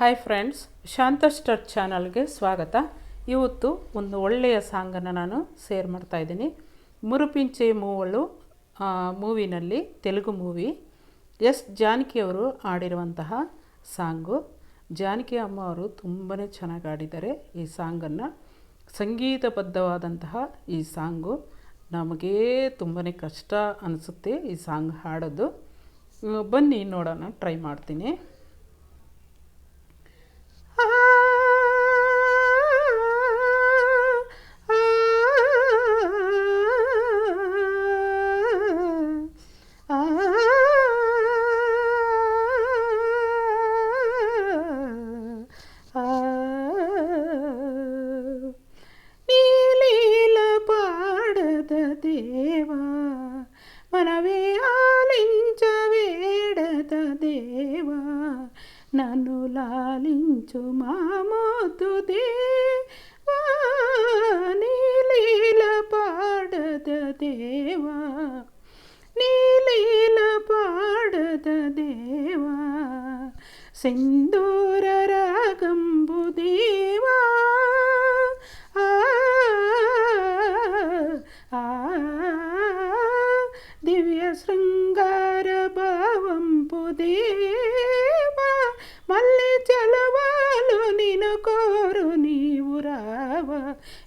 Hi friends ಶಾಂತ star ಚಾನಲ್ಗೆ ಸ್ವಾಗತ. ಇವತ್ತು ಒಂದು ಒಳ್ಳೆಯ ಸಾಂಗನ್ನು ನಾನು ಶೇರ್ ಮಾಡ್ತಾ ಇದ್ದೀನಿ. ಮುರುಪಿಂಚೆ ಮೂವಳು ಮೂವಿನಲ್ಲಿ ತೆಲುಗು ಮೂವಿ ಎಸ್, ಜಾನಕಿ ಅವರು ಆಡಿರುವಂತಹ ಸಾಂಗು. ಜಾನಕಿ ಅಮ್ಮ ಅವರು ತುಂಬಾ ಚೆನ್ನಾಗಿ ಆಡಿದ್ದಾರೆ ಈ ಸಾಂಗನ್ನು. ಸಂಗೀತಬದ್ಧವಾದಂತಹ ಈ ಸಾಂಗು. ನಮಗೇ ತುಂಬಾ ಕಷ್ಟ ಅನಿಸುತ್ತೆ ಈ ಸಾಂಗ್ ಹಾಡೋದು. ಬನ್ನಿ ನೋಡೋಣ, ಟ್ರೈ ಮಾಡ್ತೀನಿ. మనవే ఆలించవేడత దేవా. నన్ను లాలించు మామోతు నీలీల పాడద దేవా. నీలీల పాడద దేవా. సింధూర రాగంబు దేవా.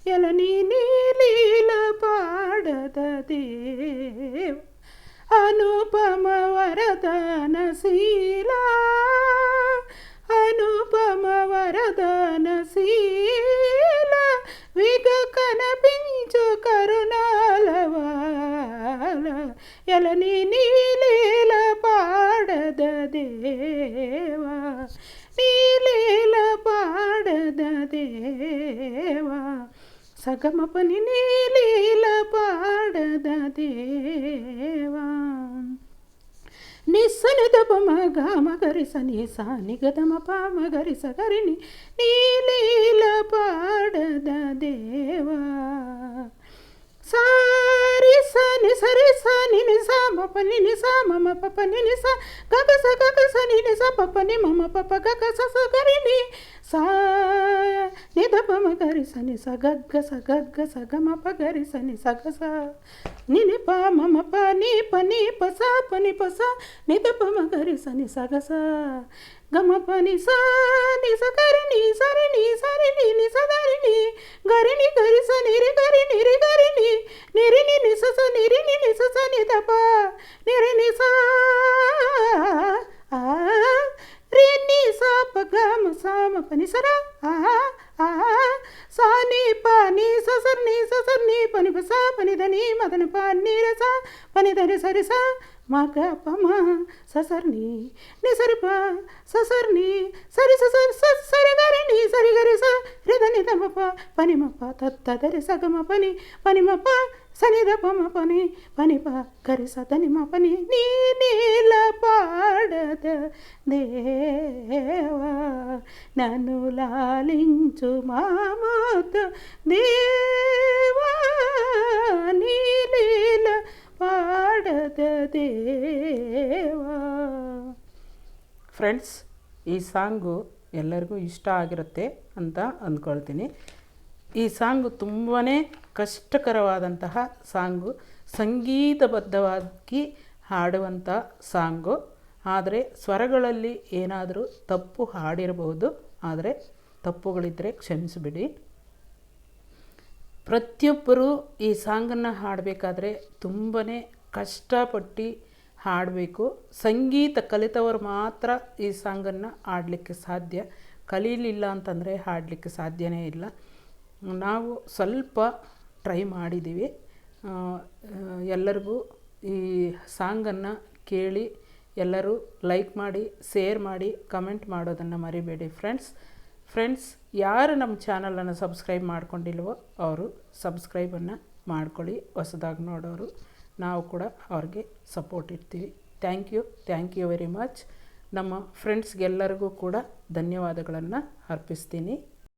ಎಲನಿ ನೀಲೀಲ ಪಾಡದ ದೇವ. ಅನುಪಮ ವರದಾನ ಶೀಲ. ಅನುಪಮ ವರದಾನ ಶೀಲ. ವಿಗ ಕನಪಿಂಚು ಕರುಣಾಲವಾಲ. ಎಲನಿ ನೀಲೀಲ ಪಾಡದ ದೇವ. ನೀಲೀಲ ಪಾಡದ ದೇವ. సగమ పని నీలీల పాడద దేవా. నిస్సని దపమ గామ గరిస నిస నిగదమ పామ గరిస గరిని నీలీల పాడద దేవా. సారి సని సరి సని నిస మప ని నిస మమ పప ని నిస గగస గగస ని నిస పప ని మమ పప గగస సగరిని సా. నిదపమ గరిసని సగద్గ సగద్గ సగమ పగరిసని సగస నిని ప మమ ప నీ ప నీ ప స ప ని ప స నిదపమ గరిసని సగస గమ ప ని స ని స గరి ని సరి ని సరి ని ని స గరి ని గరి ని గరి స నిరి గరి నిరి గరి ని నిరి ని ని స స నిరి ని పగమ సామ పని సరా? సా నీ పా నీ ససర్ నీ ససర్ నీ పని పస పని దని మదన పా నీ రస పని దని సరి సా మగ పమ ససర్ నీ ని సరి పా ససర్ నీ సరి ససర్ స సరి గరి నీ సరి గరి స రిద ని తమ ప పని మ ప తత్త దరి సగమ పని పని మ ప సని ద పమ పని పని ప గరి స మ పని నీ నీలా పాడద దేవా నన్ను లాలించు మామోత దేవా నీలీల ಪಾಡದ ದೇವಾ ಫ್ರೆಂಡ್ಸ್ ಈ ಸಾಂಗು ಎಲ್ಲರಿಗೂ ಇಷ್ಟ ಆಗಿರುತ್ತೆ ಅಂತ ಅಂದ್ಕೊಳ್ತೀನಿ ಈ ಸಾಂಗು ತುಂಬಾ ಕಷ್ಟಕರವಾದಂತಹ ಸಾಂಗು ಸಂಗೀತಬದ್ಧವಾಗಿ ಹಾಡುವಂಥ ಸಾಂಗು ಆದರೆ ಸ್ವರಗಳಲ್ಲಿ ಏನಾದರೂ ತಪ್ಪು ಹಾಡಿರಬಹುದು, ಆದರೆ ತಪ್ಪುಗಳಿದ್ದರೆ ಕ್ಷಮಿಸಿಬಿಡಿ. ಪ್ರತಿಯೊಬ್ಬರು ಈ ಸಾಂಗನ್ನು ಹಾಡಬೇಕಾದ್ರೆ ತುಂಬಾ ಕಷ್ಟಪಟ್ಟು ಹಾಡಬೇಕು. ಸಂಗೀತ ಕಲಿತವರು ಮಾತ್ರ ಈ ಸಾಂಗನ್ನು ಹಾಡಲಿಕ್ಕೆ ಸಾಧ್ಯ. ಕಲೀಲಿಲ್ಲ ಅಂತಂದರೆ ಹಾಡಲಿಕ್ಕೆ ಸಾಧ್ಯವೇ ಇಲ್ಲ. ನಾವು ಸ್ವಲ್ಪ ಟ್ರೈ ಮಾಡಿದ್ದೀವಿ. ಎಲ್ಲರಿಗೂ ಈ ಸಾಂಗನ್ನು ಕೇಳಿ ಎಲ್ಲರೂ ಲೈಕ್ ಮಾಡಿ ಶೇರ್ ಮಾಡಿ ಕಮೆಂಟ್ ಮಾಡೋದನ್ನು ಮರಿಬೇಡಿ ಫ್ರೆಂಡ್ಸ್ ಫ್ರೆಂಡ್ಸ್ ಯಾರು ನಮ್ಮ ಚಾನಲನ್ನು ಸಬ್ಸ್ಕ್ರೈಬ್ ಮಾಡ್ಕೊಂಡಿಲ್ವೋ ಅವರು ಸಬ್ಸ್ಕ್ರೈಬನ್ನು ಮಾಡ್ಕೊಳ್ಳಿ. ಹೊಸದಾಗಿ ನೋಡೋರು ನಾವು ಕೂಡ ಅವ್ರಿಗೆ ಸಪೋರ್ಟ್ ಇರ್ತೀವಿ thank you thank you very much ನಮ್ಮ ಫ್ರೆಂಡ್ಸ್ಗೆಲ್ಲರಿಗೂ ಕೂಡ ಧನ್ಯವಾದಗಳನ್ನು ಅರ್ಪಿಸ್ತೀನಿ.